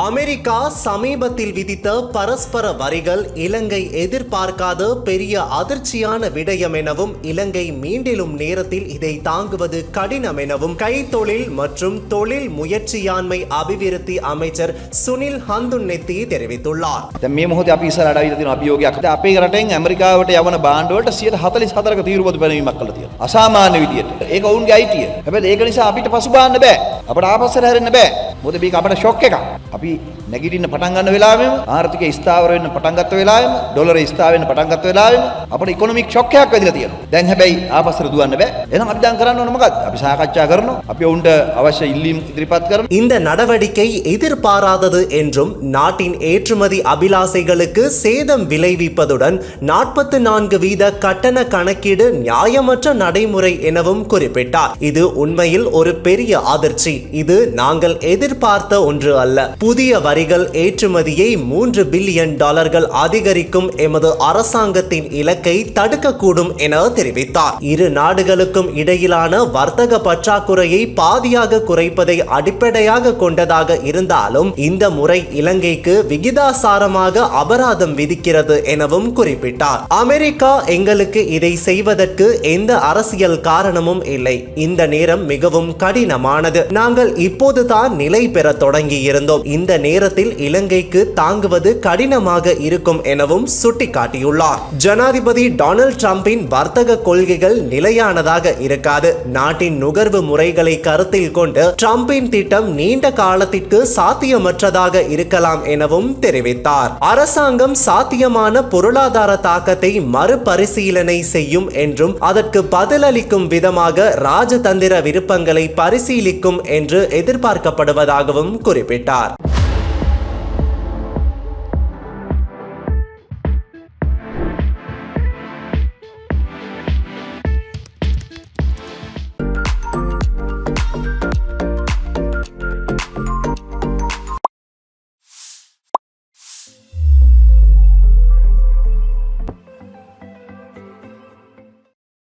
America சமீபத்தில் விதித்த பரஸ்பர வரிகள் இலங்கை எதிர்பார்க்காத பெரிய அதிர்ச்சியான விடயம் எனவும் இலங்கை மீண்டிலும் நேரத்தில் இதை தாங்குவது கடினம் எனவும் கைத்தொழில் மற்றும் தொழில் முயற்சியாண்மை அபிவிருத்தி அமைச்சர் சுனில் ஹந்துன்னெத்தி தெரிவித்துள்ளார் දැන් මේ මොහොතේ අපි ඉස්සරහට අවිල තියෙන අභියෝගයක්. දැන් අපේ රටෙන් ඇමරිකාවට යවන භාණ්ඩ වලට 144ක තීරුබදු පැනවීමක් කළා තියෙනවා. අසාමාන්‍ය විදියට. ඒක ඔවුන්ගේ අයිතිය. හැබැයි ඒක නිසා අපිට පසුබාන්න බෑ. අපට ආපස්සට හැරෙන්න බෑ. මොකද මේක අපට ෂොක් එකක්. අපි නැගිටින්න පටන් ගන්න වෙලාවෙම ආර්ථිකය ස්ථාවර වෙන්න පටන් ගත්ත වෙලාවෙම ඩොලරේ ස්ථාවර වෙන්න පටන් ගත්ත වෙලාවෙම අපට ඉකොනොමික් ෂොක් එකක් වැදිලා තියෙනවා. දැන් හැබැයි ආපස්සට දුවන්න බෑ. එහෙනම් අපි දැන් කරන්න ඕන මොකක්ද? අපි සාකච්ඡා කරනවා. අපි ඔවුන්ට අවශ්‍ය ඉල්ලීම් ඉදිරිපත් කරනවා. இந்த நடவடிக்கை எதிர்பாராதது என்றும் நாட்டின் ஏற்றுமதி அபிலாசைகளுக்கு சேதம் விளைவிப்பதுடன் நாற்பத்தி நான்கு வீத கட்டண கணக்கீடு நியாயமற்ற நடைமுறை எனவும் குறிப்பிட்டார் இது உண்மையில் ஒரு பெரிய அதிர்ச்சி இது நாங்கள் எதிர்பார்த்த ஒன்று அல்ல. புதிய வரிகள் ஏற்றுமதியை மூன்று பில்லியன் டாலர்கள் அதிகரிக்கும் எமது அரசாங்கத்தின் இலக்கை தடுக்கக்கூடும் என தெரிவித்தார். இரு நாடுகளுக்கும் இடையிலான வர்த்தக பற்றாக்குறையை பாதியாக குறைப்பதை அடிப்படையாக கொண்டதாக இருந்தாலும் இந்த முறை இலங்கைக்கு விகிதாசாரமாக அபராதம் விதிக்கிறது எனவும் குறிப்பிட்டார். அமெரிக்கா எங்களுக்கு இதை செய்வதற்கு எந்த அரசியல் காரணமும் இல்லை. இந்த நேரம் மிகவும் கடினமானது. நாங்கள் இப்போதுதான் நிலை பெற தொடங்கி இருந்தோம். இந்த நேரத்தில் இலங்கைக்கு தாங்குவது கடினமாக இருக்கும் எனவும் சுட்டிக்காட்டியுள்ளார். ஜனாதிபதி டொனால்ட் டிரம்பின் வர்த்தக கொள்கைகள் நிலையானதாக இருக்காது. நாட்டின் நுகர்வு முறைகளை கருத்தில் கொண்டு டிரம்பின் திட்டம் நீண்ட காலத்திற்கு சாத்தியமற்றதாக இருக்கலாம் எனவும் தெரிவித்தார். அரசாங்கம் சாத்தியமான பொருளாதார தாக்கத்தை மறுபரிசீலனை செய்யும் என்றும் அதற்கு பதிலளிக்கும் விதமாக ராஜதந்திர விருப்பங்களை பரிசீலிக்கும் என்று இருப்பதாகவும் குறிப்பிட்டார்.